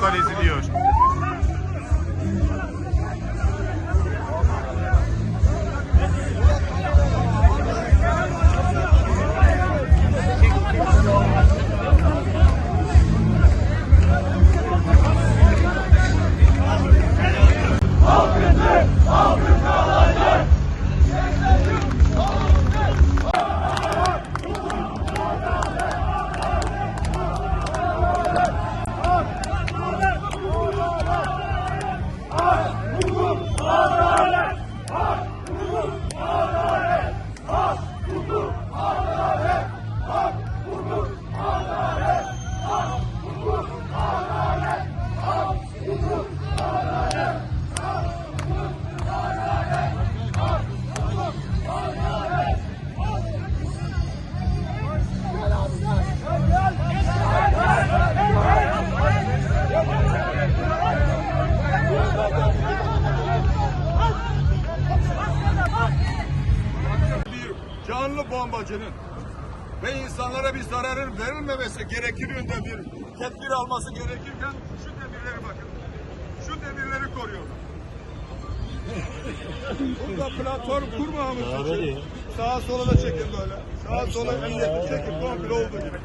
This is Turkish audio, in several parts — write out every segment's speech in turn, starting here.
histórias de hoje. Canlı bombacının ve insanlara bir zararın verilmemesi gerekir yönde bir tedbir alması gerekirken şu demirleri bakın. Şu demirleri koruyor. Burada platform kurmamamız için sağa sola da çekin böyle. Sağa sola emniyeti çekin komple olduğu gibi.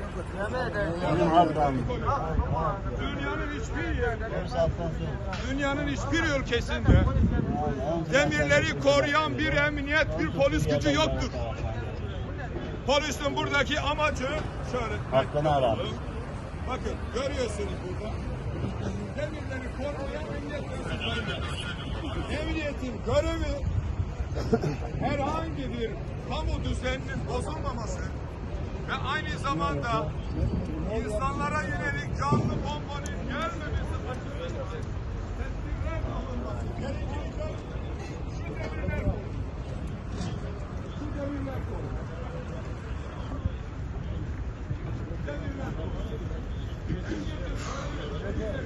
Dünyanın hiçbir yerinde, dünyanın hiçbir ülkesinde demirleri koruyan bir emniyet, bir polis gücü yoktur. Polisin buradaki amacı şöyle. Hakkını ara. Bakın görüyorsunuz burada. Demirleri koruyan emniyet. Emniyetin görevi herhangi bir kamu düzeninin bozulmaması ve aynı zamanda insanlara yönelik canlı